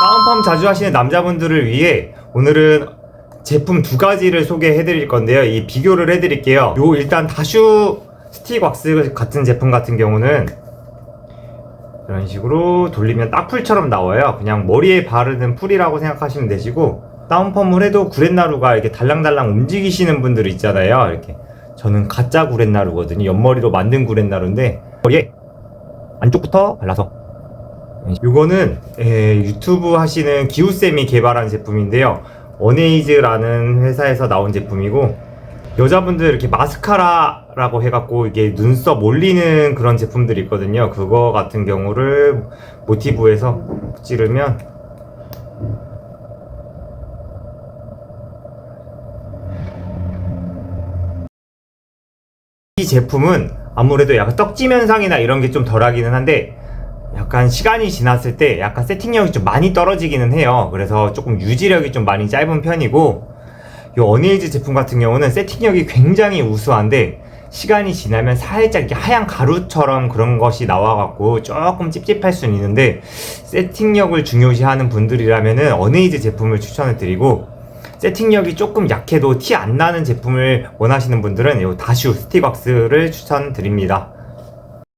다운펌 자주 하시는 남자분들을 위해 오늘은 제품 두 가지를 소개해 드릴 건데요. 이 비교를 해 드릴게요. 요 일단 다슈 스틱 왁스 같은 제품 같은 경우는 이런 식으로 돌리면 딱 풀처럼 나와요. 그냥 머리에 바르는 풀이라고 생각하시면 되시고 다운펌을 해도 구렛나루가 이렇게 달랑달랑 움직이시는 분들 있잖아요. 이렇게 저는 가짜 구렛나루거든요. 옆머리로 만든 구렛나루인데 머리에 안쪽부터 발라서 이거는 에, 유튜브 하시는 기우쌤이 개발한 제품인데요. 원에이즈라는 회사에서 나온 제품이고 여자분들 이렇게 마스카라라고 해갖고 이게 눈썹 올리는 그런 제품들이 있거든요. 그거 같은 경우를 모티브에서 찌르면 이 제품은 아무래도 약간 떡짐 현상이나 이런 게 좀 덜하기는 한데 약간 시간이 지났을 때 약간 세팅력이 좀 많이 떨어지기는 해요. 그래서 조금 유지력이 좀 많이 짧은 편이고 이 어니에이즈 제품 같은 경우는 세팅력이 굉장히 우수한데 시간이 지나면 살짝 이렇게 하얀 가루처럼 그런 것이 나와갖고 조금 찝찝할 수는 있는데 세팅력을 중요시하는 분들이라면은 어네이즈 제품을 추천을 드리고 세팅력이 조금 약해도 티 안 나는 제품을 원하시는 분들은 이 다슈 스틱왁스를 추천드립니다.